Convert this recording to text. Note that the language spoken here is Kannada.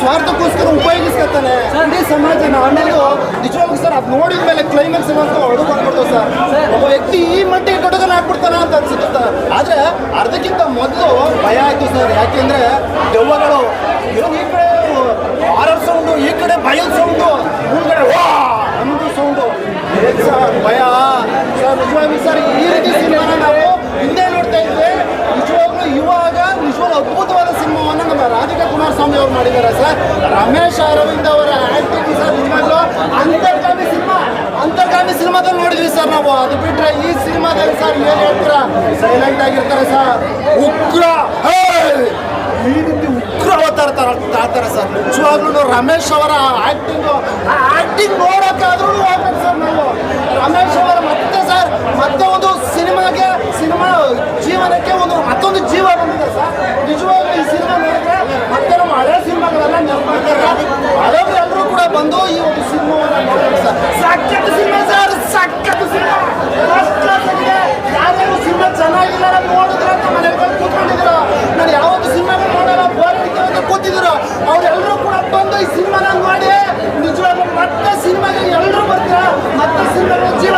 ಸ್ವಾರ್ಥಕ್ಕೋಸ್ಕರ ಉಪಯೋಗಿಸ್ಕೊತಾನೆ. ಇಡೀ ಸಮಾಜನ ಆಮೇಲೆ ನಿಜವಾಗ್ಲೂ ಸರ್ ಅದು ನೋಡಿದ ಮೇಲೆ ಕ್ಲೈಮ್ಯಾಕ್ಸ್ ಅಂತ ಹೊಡೆದು ಬಂದ್ಬಿಡ್ತು ಸರ್. ಒಬ್ಬ ವ್ಯಕ್ತಿ ಈ ಮಟ್ಟಿಗೆ ಕಡುಗನ ಹಾಕ್ಬಿಡ್ತಾನ ಅಂತ ಅನ್ಸುತ್ತೆ ಸರ್. ಆದ್ರೆ ಅರ್ಧಕ್ಕಿಂತ ಮೊದಲು ಭಯ ಆಯ್ತು ಸರ್. ಯಾಕೆಂದ್ರೆ ದೆವ್ವಗಳು ಈ ಕಡೆ ಹಾರರ್ ಸೌಂಡು ಈ ಕಡೆ ಬಯಲ್ ಸೌಂಡು ಮುಂದ್ಗಡೆ ವಾ ಅನ್ನೋದು ಸೌಂಡು ಸರ್ ಭಯ? ಸರ್ ನಿಜವಾಗ್ಲೂ ಸರ್ ಈ ರೀತಿ ರಾಧಿಕಾ ಅವ್ರು ಮಾಡಿದ್ದಾರೆ ಸರ್. ರಮೇಶ್ ಅರವಿಂದ್ ಅವರ acting sir Antargami cinema, Antargami ಸಿನಿಮಾದಲ್ಲಿ ನೋಡಿದ್ವಿ ಸರ್ ನಾವು. ಅದು ಬಿಟ್ರೆ ಈ ಸಿನಿಮಾದಲ್ಲಿ ಸರ್ ಏನ್ ಹೇಳ್ತೀರಾ? ಸೈಲೆಂಟ್ ಆಗಿರ್ತಾರೆ ಸರ್. ಉಗ್ರ! ಈ ರೀತಿ ಉಗ್ರ ಅವತಾರ ತರ ತಾಳ್ತಾರೆ ಸರ್. ನಿಜವಾಗ್ಲೂ ರಮೇಶ್ ಅವರ ಆಕ್ಟಿಂಗ್ ಆ ಆಕ್ಟಿಂಗ್ ನೋಡೋಕ್ಕಾದ್ರೂ ಹೋಗ್ಬೇಕು ಸರ್ ನಾವು. ರಮೇಶ್ ಅವರ ಮತ್ತೆ ಸರ್, ಮತ್ತೆ ಒಂದು ಸಿನಿಮಾಗೆ, ಸಿನಿಮಾ ಜೀವನಕ್ಕೆ ಒಂದು ಮತ್ತೊಂದು ಜೀವ ಬಂದಿದೆ ಸರ್. ನಿಜವಾಗ್ಲೂ ಬರ್ತಿದ್ರು ಅವರೆಲ್ಲರೂ ಕೂಡ ಬಂದು ಈ ಸಿನಿಮಾನ ನೋಡಿ. ನಿಜವಾಗ ಮತ್ತೆ ಸಿನಿಮಾಗೆ ಎಲ್ಲರೂ ಬರ್ತಾರೆ? ಮತ್ತೆ ಸಿನಿಮಾ ಜೀವ